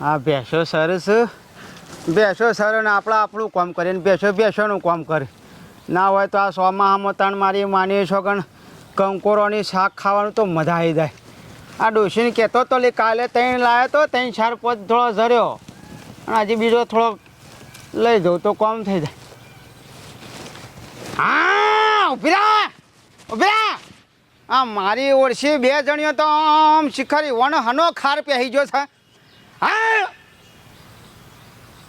આ ભેંસો સરસ. ભેંસો સર ને આપણે આપણું કામ કરીએ ને ભેંસો ભેંસોનું કામ કરે. ના હોય તો આ સોમાં તાણ મારી માની છોકણ કંકોરોની શાક ખાવાનું તો મજા આવી જાય. આ ડોશીને કહેતો તો લે, કાલે ત્રણ લાવ્યો તો ત્રણ ચાર પાંચ થોડો ઝર્યો. અને હજી બીજો થોડો લઈ જવું તો કોમ થઈ જાય. હા, ઊભી રહે ઊભી આ મારી ઓળશી બે જણીઓ તો આમ શિખરી વણ હનો ખાર પહેરી ગયો છે. હા.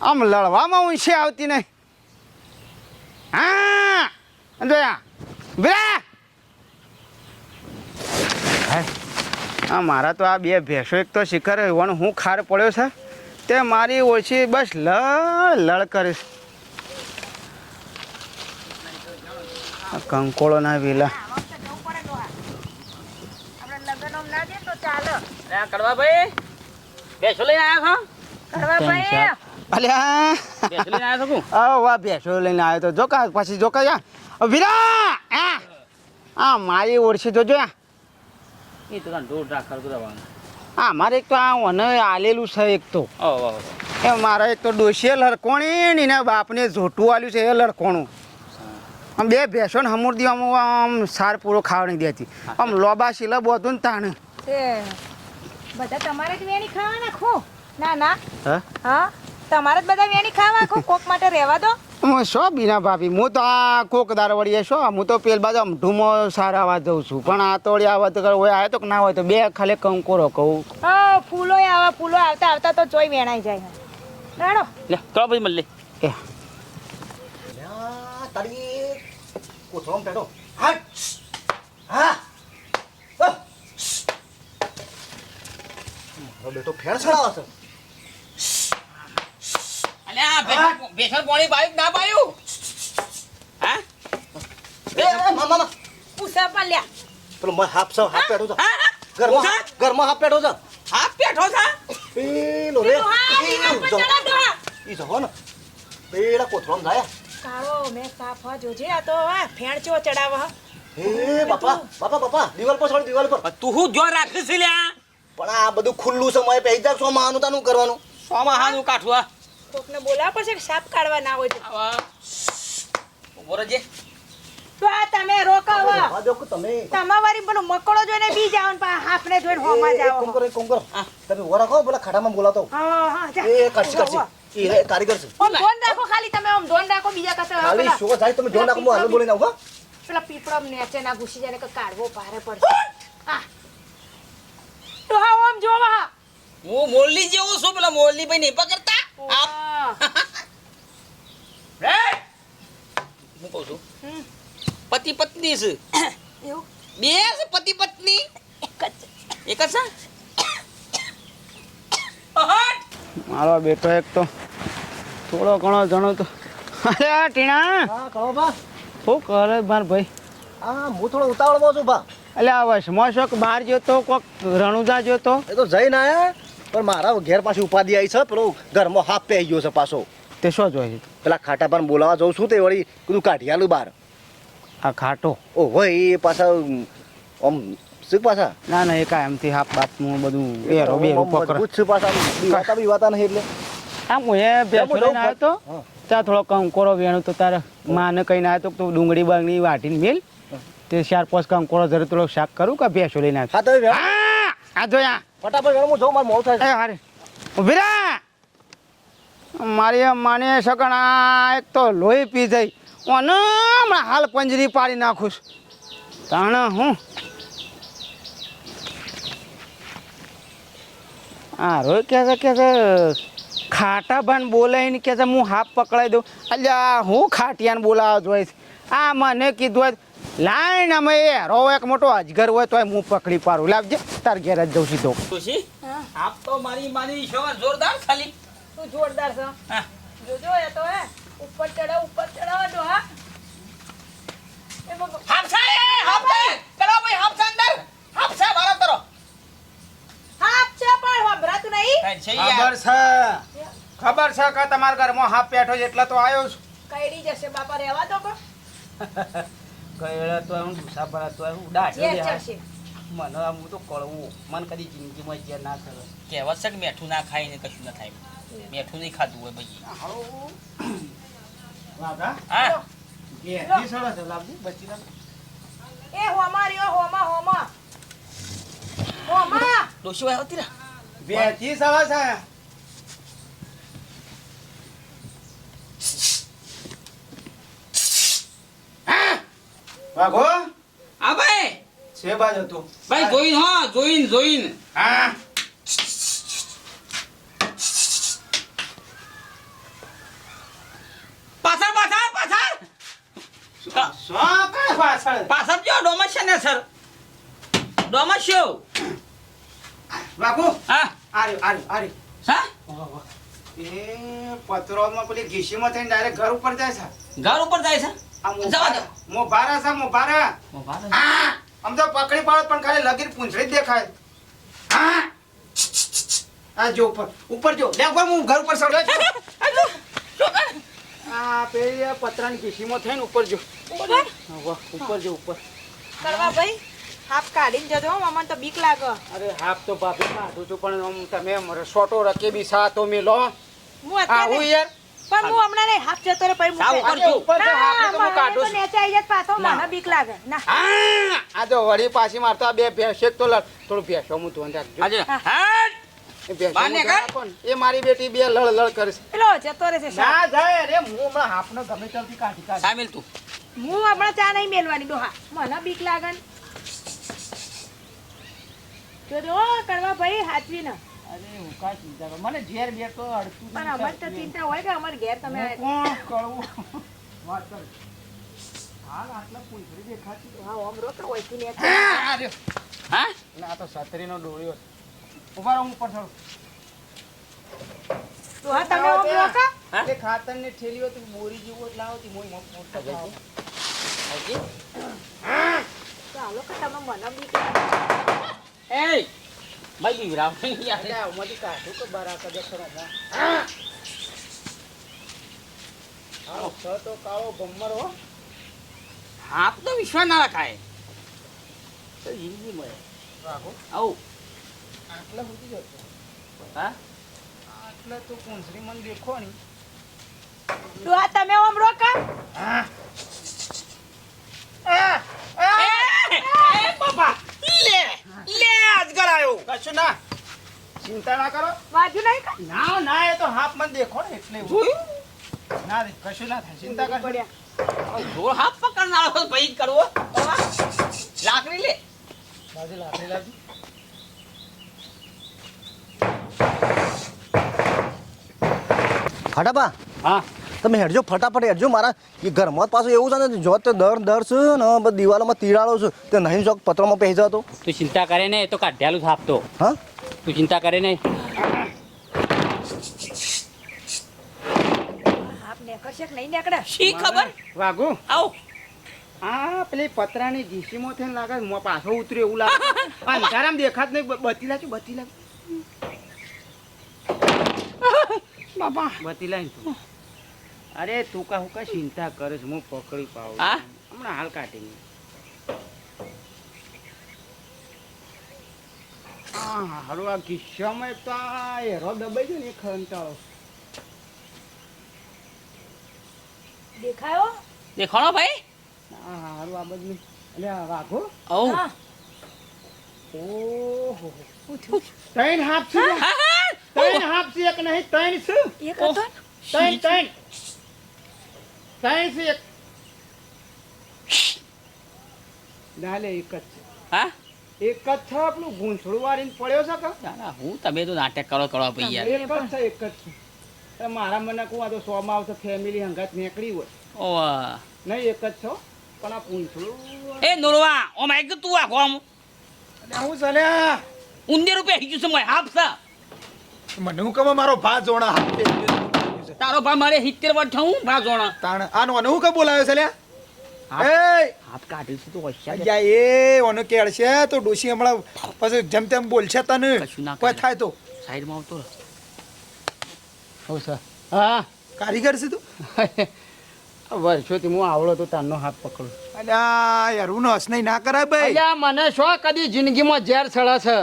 આમ લડવામાં ઊંચી આવતી નહીં. હા. જોયા ઊભી હા. આ મારા તો આ બે ભેંસો એક તો શિખર હોવાનું હું ખાર પડ્યો છે. તે મારી ઓછી બસ લડ લડ કરીશ કંકોળો ના કંકોળોના વેલા. કડવા ભાઈ. બેસો લઈને આવ્યા અલ્યા. બેસો લઈને આવ્યા છો કું આ વાહ ભેંસો લઈને આવ્યો તો. જોકા પછી જોકા યા. વીરા! આ! આ મારી જોજો એ તો કાં દોઢ આ મારે એક તો આ મને આલેલું છે એક તો. ઓ એ મારા એક તો ડોશીએ લડકોણી ને એના બાપને ઝોટું આલ્યું છે એ લડકોણું. આમ બે ભેંસો ને હમુરદી આમ આમ સાર પૂરો ખાવાની દેતી. આમ લોબા શીલા બધું ને તાણે. બધા તમારે જ વેણી ખાવા નાખો. ના ના. હા? હા તમારે જ બધા વેણી ખાવા નાખો. કોક માટે રહેવા દો. હું શો બીના ભાભી? હું તો આ કોક વળીએ શો હું તો પેલ બાજુ આમ ઢૂમો સારા આવા જઉં છું. પણ આ તોડી આવા તો હોય આવે તો કે ના હોય તો બે ખાલી કંકોરો કહું. હા ફૂલો આવા ફૂલો આવતા આવતા તો ચોય વેણાઈ જાય. રાડો. લે કડવા ભાઈ મળી એ. તારી કોથળામાં બેઠો. હટ. હા. મારો બેટો ફેણ ચડાવે છે. અલે આ બેસો બેસો પાણી પાયું ના પાયું? હા? એ, એ, મા, મા, મા. પૂછા પાલ્યા. પેલો મ- હાફ સો હાફ પેટો છો. ઘરમાં? ઘરમાં હાફ પેટો છે. હા પેઠો છે? પેલો રે. ઈ ચડા દો ઈ જવો ને. પેલા કોથળામાં જાય. કાળો મે સાફ જોજે. આ તો આ ફેણચો ચડાવ હે. બાપા બાપા બાપા દિવાલ પર છોડ દિવાલ પર. તું હું જો રાખીશ છે લ્યા? પણ આ બધું ખુલ્લું સમય પહેરી જાવ આનું તાનું કરવાનું. સોમાં હાનું કાઠું આ કોકને બોલાવ પડશે કે સાપ કાઢવા ના હોય આવા ઊભો તો આ તમે રોકાવા. દેખો તમે? તમારી પેલું મકડો જોઈને બી જાવ ને હાફને જોઈને હોમાં એક કામ કરો એક કરો. તમે ઊભા રાખો પેલા ખાડામાં બોલાતો હા હા એ કરશે કરશે એ કારીગર છે. ઓમ ધોન રાખો ખાલી તમે ઓમ ધોન રાખો બીજા કસે ખાલી પેલા- શો જાય તમે જોન રાખો હું હાલ બોલીને આવું હો. પેલા પીપળો નેચે ના ઘૂસી જાય ને કે કાઢવો ભારે પડશે. હા. તો હા ઓમ જોવા હા. મોરલી જેવો છું પેલા મોરલી ભાઈ નહીં પકડતા. આપ. રે હું? કહું છું? પતિ પત્ની છે. એવું? બે છે પતિ પત્ની. એક જ એક જ છે? મારો બેટો એક તો થોડો ઘણો જણો તો. અરે આ ટીણા. હા કહો બા. શું કરે માર ભાઈ? હા હું થોડો ઉતાવળમાં છું બા. એટલે આ વસમાં શોખ બહાર જોતો કોક રણુજા તો? એ તો જઈને આયા પણ મારા ઘેર પાછી ઉપાધિ આવી છે પેલો ઘરમાં હાફ પહેરી ગયો છે પાછો. તે શું જોઈએ પેલા ખાટા પર બોલાવા જઉં છું તે વળી કીધું કાઢી આલું બહાર. આ ખાટો? ઓ હોય એ પાછા આમ શું પાછા? ના ના એ કાંઈ એમથી હાફ બાપનું બધું બેરો બેરો પકડ મજબૂત છે પાછા બી વાતા નહીં એટલે. આમ હું એ લઈને આવ્યો તો ત્યાં થોડો કંકોરો વેણો તો તારે માને કહીને આવ્યો તો તું ડુંગળી બાંગળી વાટીને મેલ. તે ચાર પાંચ કંકોરો ધરે તો શાક કરું કે બેસો લઈને હા તો. આ આ જોયા. ફટાફટ હું જાઉં મારે મોડું થાય હારે. ઊભી રે મારી માને સગણ આ એક તો લોહી પી જઈ ઓને હમણાં હાલ પંજરી પાડી નાખું તાણ તાણે હું? હા રોય કે છે કે છે ખાટા ભાન બોલાવીને કે છે હું હાફ પકડાઈ દઉં. અલ્યા હું ખાટિયાને બોલાવા જોઈશ. આ મને કીધું હોય લાઈન અમે એ. હેરો એક મોટો અજગર હોય તોય હું પકડી પાડું. લાવજે તાર ઘેર જ જઉં સીધો. આપ તો મારી માની છો જોરદાર ખાલી. તું જોરદાર છે? જોજો એ તો હે. ઉપર ચડાવ ઉપર ચડાવ જો હા એ હાફસા એ હાફસા ચલો ભાઈ હાફસા અંદર. પણ નહીં. ખબર છે. ખબર છે કે તમારા ઘરમાં હાફ પેઠો છે એટલે તો આવ્યો છું. કઈડી જશે બાપા રહેવા દો કો કઈડે તો હું ગુસ્સા પર તો હું જે મને આમ હું તો કળવું. મને કદી જિંદગીમાં જે ના થયો. કહેવત છે કે મેઠું ના ખાય ને કશું ના થાય. મેઠું નહીં ખાધું હોય વાગા હા? ઘેરથી સરસ લાવજી બચી. એ હોમા રહ્યો હોમા હોમા. હોમા. ડોશી ભાઈ આવતી ઘેરથી સરસ વાઘો? હા ભાઈ. છે બાજુ તું. ભાઈ જોઈન હો જોઈન જોઈન. હા. પાછળ પાછળ પાછળ. પાછળ? પાછળ જો ડોમસ છે ને સર. ડોમસ છો? વાઘો. હા. આરે આરે આરે હા? એ પત્રોમાં પેલી ઘીસીમાં થઈને ડાયરેક્ટ ઘર ઉપર જાય છે. ઘર ઉપર જાય છે? મોભારા છે મોભારા હા આમ તો પકડી પાડો પણ ખાલી લગીર પૂંછડી જ દેખાય. હા. આ જો ઉપર ઉપર જો. લે ઉપર હું ઘર ઉપર સડ્યો છું. આ પેલી પતરાની પીસીમાં થઈને ઉપર જો. ઉપર જો ઉપર. કરવા ભાઈ હાફ કાઢીને જજો હો, મને તો બીક લાગે. અરે હાફ તો ભાભી કાઢું છું પણ તમે એમ સોટો રકેબી સા તો મેલો હું આવું અત્યારે યાર. પણ હું હમણાં નહીં હાફ જતો રે પછી સાવ ઉપર છું ઉપર તો હાફ તો હું કાઢું છું. તો નેચે આઈ જત પાછો. મને બીક લાગે. ના. આ તો વળી પાછી મારતો આ બે ભેંસે તો લડ. થોડું ભેંસો હું ધોન રાખજો આજે હું. કર. એ મારી બેટી બે લળ પેલો જતો રહેશે સાહેબ. ના જાય અરે હું હમણાં હાફનો ગમે ત્યાંથી કાઢી કાઢી. સામેલ તું. હું હમણાં ચા નહીં મેલવાની ડોહા મને બીક લાગે ને. જોજો હો, કરવા ભાઈ હાચવી ને અરે હું કાંઈ ચિંતા કરું. મને ઝેર બે તો અડતું પણ અમારે તો ચિંતા હોય કે અમારે ઘેર તમે કોણ કરું? વાત કર. હાલ આટલા પૂંછડી દેખાતી. હા ઓમ રોકડો હોય. હા, આ રહ્યો. હા? એટલે આ તો છત્રીનો દોરયો છે. ઊભા રહો હું ઉપર તો હા તમે ઓમ રોકો. હા? એ ખાતરની થેલીઓ તો બોરી જેવો જ લાવો તી, મોય મોટ- મોટો ખાવો. ચાલો કે તમે મને બી એ કે બહાર આ કદે ખરો ના. આવો, છ તો કાળો ભમ્મર હો. હાથ તો વિશ્વા ના રખાય તો જિંદગી મળે. રાખો. આવું આટલા સુધી જતો. હા આટલા તો પૂંછડી મને દેખો નહીં. ડોહા તમે ઓમ રોકો આ, આ, એ બાપા લે લે આજ કશું ના. ચિંતા ના કરો. વાજુ નહીં કા ના ના એ તો હાફ મને દેખો ને એટલે જોયું? ના રે કશું ના થાય. ચિંતા કરશો. પડ્યા. જોર હાથ પકડનારો ભાઈ કરવો લાકડી લે. બાજુ લાકડી લાવજો. હા. તમે હેડજો ફટાફટ હેડજો મારા. એ ઘરમાં પાછું એવું છે ને જો તો દર દર છે ને દિવાલોમાં તિરાડો છે તે નહીં જો પત્રમાં પહેજો જતો તું ચિંતા કરે ને એ તો કાઢ્યાલું થાપતો હા? તું ચિંતા કરે ને. આપ નેકળશે કે નહીં નેકળે? શી ખબર? વાઘુ. આવ. આ પેલી પતરાની ઘીસીમાં થઈને લાગે છે, પાછો ઉતર્યો એવું લાગે અંધારામાં દેખાત નહીં બતી લાગે બતી લાગે બાપા. બત્તી લાવીને તું. અરે તું કા હું કા ચિંતા કરે છે હું પકડી પાઉં હમણાં હાલ કાઢી હા હારું આ કિસ્સામાં તો હેરો દબાઈ ગયો ને ખંટાળો દેખાયો? દેખાણો ભાઈ? હા હારું આ બધું. એટલે વાઘો? ઓ ઓહો. ત્રણ હાફ છે હા હા. ત્રણ હાફ છે એક નહીં ત્રણ છે? એક હતો ત્રણ ત્રણ. છે એક. ના લે એક જ છે. હા? એક જ છે આપણું? ભૂંસળું વાળીને પડ્યો છે કે? ના હું તમે તો નાટક કરો કરો ભાઈ યાર એક જ છે એક જ છે. મારા મને કહું આ તો સો માં આવશે ફેમિલી હંગાત નીકળી હોય. ઓવા નહીં એક જ છો. પણ આ પૂંછડું એ નોરવા ઓ માય ગોડ તું આ ગોમ. હું ચાલે ઉંદર રૂપિયા હિજુ સમય હાફ સા મને હું કમા મારો ભા જોણા હાથ પે તારો ભા મારે 70 વર્ષ થયું ભા જોણા. તાણ આનો અને હું કે બોલાયો છે લ્યા? એ હાથ કાઢી છે તો હોશિયાર અલ્યા એ ઓનો કેળશે તો ડોશી હમણાં પછી જેમ તેમ બોલશે તને. કોઈ થાય તો. સાઈડમાં આવતો. હો સર. હા. કારીગર છે તું? વર્ષોથી હું આવડો તો તારનો હાથ પકડું. અલ્યા યાર હું હસ નહીં ના કરાય ભાઈ. અલ્યા મને શો કદી જિંદગીમાં ઝેર સળા છે?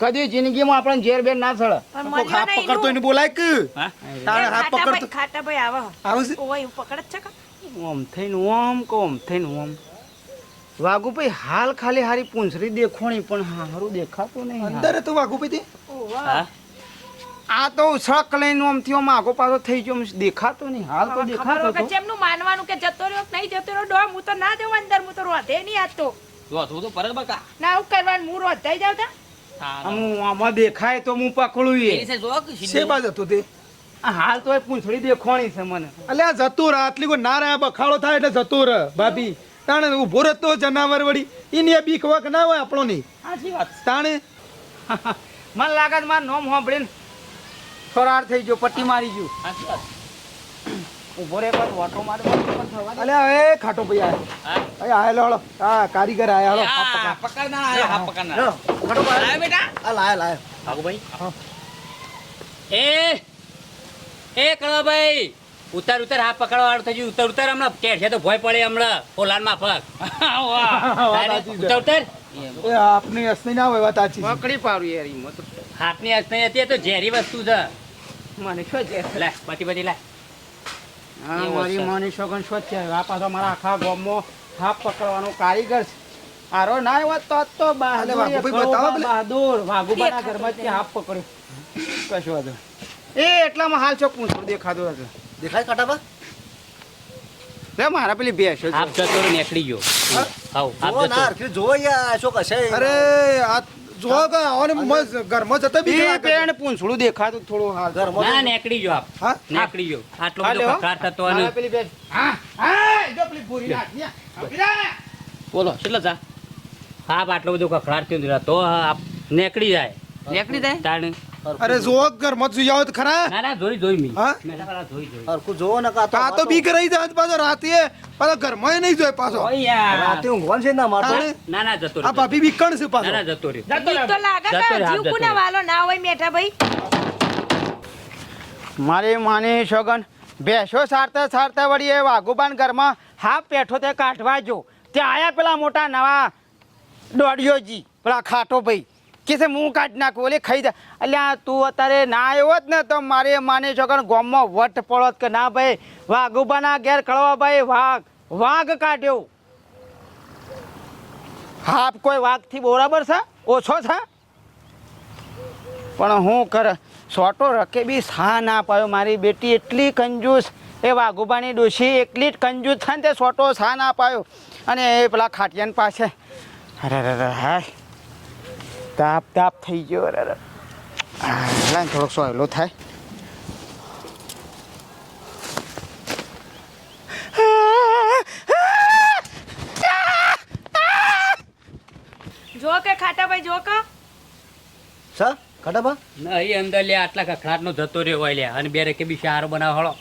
કદી જિંદગીમાં આપણને ઝેર બેર ના સળે. હાથ પકડતો એને બોલાય કે? તારે હાથ પકડતો ખાટા ભાઈ આવો. આવું ઓય એવું પકડ છે કે? ઓમ થઈને ઓમ કો ઓમ થઈને ઓમ વાઘુભાઈ હાલ ખાલી હારી પૂંછરી દેખોણી પણ હારું દેખાતું નહીં અંદર તો? વાઘુભાઈ? આ તો સળક લઈને ઓમથી ઓમ આગો પાછો થઈ ગયો દેખાતો નહીં હાલ તો દેખાતો હતો. ચેમનું માનવાનું કે જતો રહ્યો નહીં જતો રહ્યો ડોમ હું તો ના જઉં અંદર હું તો રોધે નહીં આજ તો. તું તો પરત બકા. ના હું કરવાનું હું રોધાઈ જાવ તા. આમ આમાં દેખાય તો હું પકડું એ. એની સાઈડ જો કે શે બાજ હતું તે હાલ તો પૂંછડી દેખોણી છે મને. અલ્યા જતું રહે. આટલી કોઈ ના રહ્યા બખાડો થાય એટલે જતો રહે ભાભી. તાણે ઊભો રહેતો જનાવર વળી. એની આ બીક વક ના હોય આપણો ની સાચી વાત. તાણે? મને લાગે છે મારું નામ સાંભળીને ફરાર થઈ ગયો પટ્ટી મારી ગયું. સાચી વાત. ઊભો રે બસ ઓટો મારે પણ થવા દે. અલ્યા એ ખાટો ભાઈ આયેલો હા? કારીગર આયા આ આયા, હા પકડના લો, ભાઈ. આયા બેટા. આ લાય લાય. ભાગુભાઈ એ એ કળવાભાઈ ઉતાર ઉતાર હાથ પકડવા વાળું થઈ ગયું. ઉતાર ઉતાર હમણાં. કે છે તો ભોય પડે હમણાં ફોલાનમાં ફક ઉતાર ઉતાર. આપની અસની ના હોય વાત સાચી છે. પકડી પાડું યાર ઈ મત. હાથની હાથ હતી તો ઝેરી વસ્તુ છે. મને શું છે લે બધી પતિ લે. હા મારી. માની શોગન શું છે? આ પાછો મારા આખા ગામમાં હાફ પકડવાનો કારીગર છે. આરો ના આવ્યો તો આજ તો બહાદુર વાઘુબાના દેખાતો ઘરમાં જ હાફ પકડ્યો. કશું વાંધો એ એટલામાં હાલ છો પૂંછડું દેખાતો હતો. દેખાય કાટાબા લે મારા પેલી ભેંસ જ હાફ જતો નીકળી ગયો. હાવ હાફ જતો જુઓ યાર શું કશે અરે આ જો કે આવને મસ્ત ઘરમાં જતા બી એ. પેણ પૂંછડું દેખાતું થોડું હાલ. ઘરમાં ના નીકળી ગયો આપ. હા? નીકળી ગયો. આટલો બધો હો. થતો અને પેલી ભેંસ. હા હા જો પેલી ભૂરી નાખી. બોલો કેટલા જા? હાફ આટલો બધો કખડાટ થયો તો આપ નેકડી જાય. નેકડી જાય? તાણ. અરે જો ઘર મત સુઈ આવો ખરા. ના ના જોઈ જોઈ મી. હા? મેં જોઈ જોઈ. હરખું જુઓ ને કા તો આ તો બીક રહી જાય પાછો રાતે. પાછો ઘરમાં નહીં જોય પાછો. રાતે ઊંઘવાનું છે ના મારતો ના ના જતો આ ભાભી બીકણ છે પાછો. ના જતો રે જતો તો લાગે કે જીવ કુના વાલો ના હોય મેઠા ભાઈ? મારી માની શોગન બેસો સારતા સારતા વળી એ વાઘુબાન ઘરમાં હાફ પેઠો તે કાઢવા જો. ત્યાં આયા પેલા મોટા નવા દોડિયોજી પેલા ખાટો ભાઈ. કે છે, હું કાઢી નાખું, ઓલે ખાઈ જાય અલ્યા, તું અત્યારે ના આવ્યો જ ને, તો મારી માની કે ગોમમાં વટ પડોત કે ના ભાઈ વાઘુબાના ઘેર કળવા ભાઈ, વાઘ વાઘ કાઢ્યો. હાફ કોઈ વાઘથી બરાબર છે? ઓછો છે? પણ હું કર, સોટો રકે બી સા ના પાયો. મારી બેટી એટલી કંજૂસ. એ વાઘુબાની ડોશી એટલી જ કંજૂસ છે ને તે સોટો સા ના પાયો. અને એ પેલા ખાટિયાન પાસે અરે હાય. તાપ તાપ થઈ ગયો અરે અરે હા, લાય ને થોડોક સહેલો થાય. જો કે ખાટાભાઈ જો કે સર ખાટાબા અહીં અંદર લે આટલા કકડાટ જતો રહ્યો હોય લે અને બે કે બી સારો બનાવ હળો.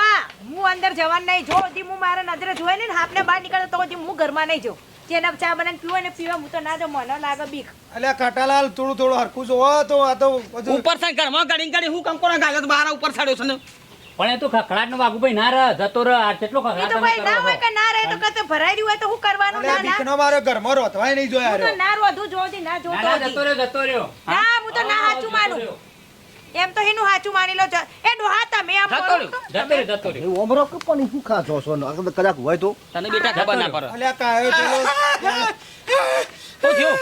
હા હું અંદર જવાનું નહીં જો હું મારા નજરે જોઈ ને હાપને બહાર નીકળે તો હું ઘરમાં નહીં જાઉં. જેને ચા બનાવીને પીવો ને પીવા હું તો ના જાઉં મને લાગે બીક. અલ્યા કાટાલાલ થોડું થોડું હરખું જોવો તો આ તો ઉપર સાઈડ ઘરમાં ગાડી ગાડી હું કામ કોના ગાલે તો બહાર ઉપર સાડ્યો છે ને? પણ એ તો ખખડાટ નો ભાઈ ના રહ જતો રહ આ કેટલો ખખડાટ તો ભાઈ ના હોય? કે ના રહે તો કતે ભરાઈ રહ્યું હોય તો હું કરવાનું? ના ના. બીકનો મારે ઘરમાં રોતવાય નહીં જોયા હું ના રોધું જોતી ના ના જોતો ના જતો રહ્યો જતો રહ્યો. ના હું તો ના હાચું માનું. એમ તો એનું સાચું માની લો એ ડોહા તમે આમ કરો તો. જતો રહ્યો જતો રહ્યો. એવું કે પણ શું ખા છો? છો કદાચ હોય તો. તને બેટા ખબર ના પડે. અલ્યા કાયો પેલો શું થયું.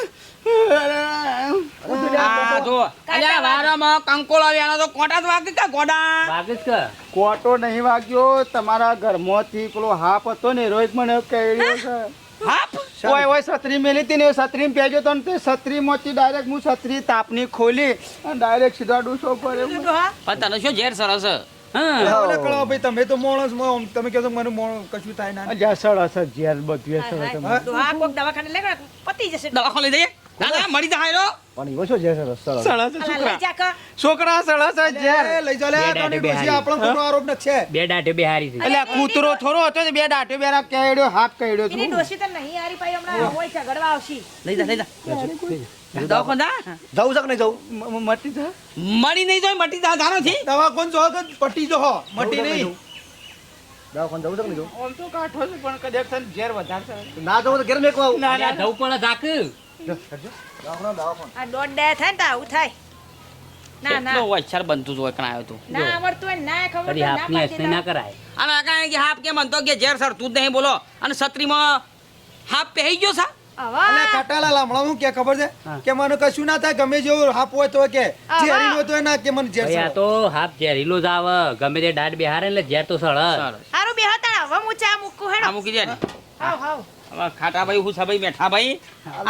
આ જો. અલ્યા વારામાં કંકોળો આવ્યા તો કોટા જ વાગે કે ગોડા. વાગીશ કે કોટો નહીં વાગ્યો તમારા ઘરમાંથી પેલો હાફ હતો ને રોહિત મને કહ્યું છે હાપ? ઓય ઓય છત્રી મેલી હતી ને છત્રી પહેર્યો તો ને તે છત્રીમાંથી ડાયરેક્ટ હું છત્રી તાપની ખોલી અને ડાયરેક્ટ સીધા ડૂસો ડોહા પણ તને શું ઝેર સરસ ભાઈ તમે તો મોણસમાં તમે કહો મને મોણ કશું થાય ના. હશે ઝેર બધું દવાખાને લઈ ગયો પતી જશે. દવાખાને લઈ જઈએ? ના મળી જાય રો પણ એવો શું છે? સર સર સળસ જા કે. છોકરા સળસ ઝેર. લઈ જાઓ લે તને આપણો ખોટો આરોપ ન છે. બે ડાટે બેહારી છે. એટલે કૂતરો થોડો હતો ને બે ડાટે બેરા કેડ્યો હાફ કેડ્યો તું ડોસી તો નહીં હારી પાઈ હમણાં હોય ઝઘડવા આવશી. લઈ જા લઈ જા. દવાખાને જા. જવું છે કે નહીં જવું મ- મ- મટી જા. મરી નહીં જોઈ મટી જા દવા કોણ જો કે પટી જો હો. મટી નહીં. દવાખાને જવું છે કે નહીં જવું? આમ તો કાઠો છે પણ કદાચ ઝેર વધારશે ના જવું તો ઘેર મેકવા જવું. આ દોઢ ડે થાય ને તો આવું થાય. ના ના. કેટલો વચ્છાર બનતું હોય કણાયો તું? ના આવડતું હોય ના ખબર તો ના પાડી ના કરાય. અને આ કે હાપ કેમ બનતો કે ઝેર સરતું જ નહીં બોલો. અને છત્રીમાં હાપ પહેરી ગયો સા? અને ખટાલા લામડા હું કે ખબર છે? કે મને કશું ના થાય ગમે જેવું હાપ હોય તો કે. તો ના મને ઝેર આ તો હાફ ઝેરીલો જ આવે. ગમે તે દાઢ બેહારે એટલે ઝેર તો સળ સારું સરસ બે હા હવે હું ચા મૂકું હેડો. મૂકી દે હાવ હવે ખાટાભાઈ હુસાભાઈ મેઠાભાઈ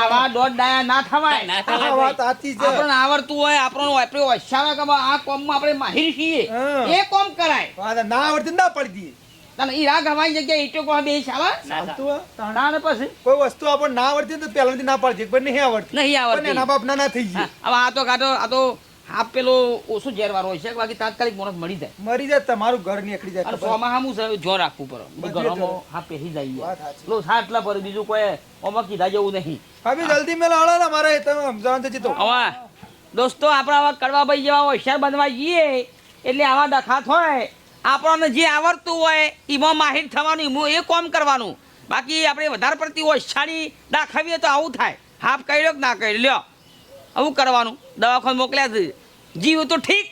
આવા દોઢ ડાયા ના થવાય. ના આ વાત. સાચી છે. આપણને આવડતું હોય આપણો આપણે ઓછાવા કે આ કોમમાં આપણે માહિર છીએ. એ કોમ કરાય. વાત ના આવડતી ના પડી તને ઈ રાગ હવાઈ જગ્યાએ ઈટો કો બે શાવા ચાલતું ને. પછી? કોઈ વસ્તુ આપણને ના આવડતી તો પહેલાથી ના પડતી પણ નહીં આવડતી. નહીં પણ આવડતી. એના બાપ ના ના થઈ ગઈ હવે આ તો કાઢો આ તો હાફ પેલો ઓછું ઝેર વાળો હોય છે બાકી તાત્કાલિક બોનસ મળી જાય. મરી જાય તમારું ઘર નીકળી જાય અને? સોમાં હામું છે જો રાખવું પડે. ઘરમાં હા પહેરી જાય. લો સાટલા પર બીજું કોઈ ઓમાં કીધા જેવું નહીં. ભાભી જલ્દી મેલો હળો ને મારે તમે સમજાવવાનું છે તો. હવે દોસ્તો આપણે આવા કડવાભાઈ જેવા હોશિયાર બનવા જઈએ એટલે આવા દખાત હોય આપણને જે આવડતું હોય એમાં માહિર થવાનું એમાં એ કોમ કરવાનું. બાકી આપણે વધારે પડતી હોશિયારી દાખવીએ તો આવું થાય. હાફ કર્યો કે ના કર્યો? લ્યો. આવું કરવાનું? દવાખાને મોકલ્યા છે. જીવ તો ઠીક.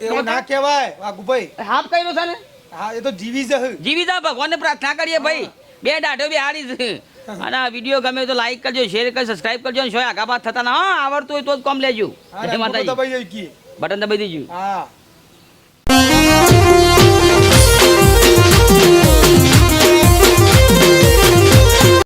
એવું ના કહેવાય. વાઘુભાઈ હાફ કર્યો છે ને? હા એ તો જીવી જ જીવી જા ભગવાનને પ્રાર્થના કરીએ ભાઈ. બે દાઢો બે હારી છે અને આ વીડિયો ગમે તો લાઈક કરજો શેર કરજો સબસ્ક્રાઇબ કરજો અને શોય આગા થતા ના. આવડતું હોય તો જ કોમ લેજો. બટન દબાઈ દેજો. હા.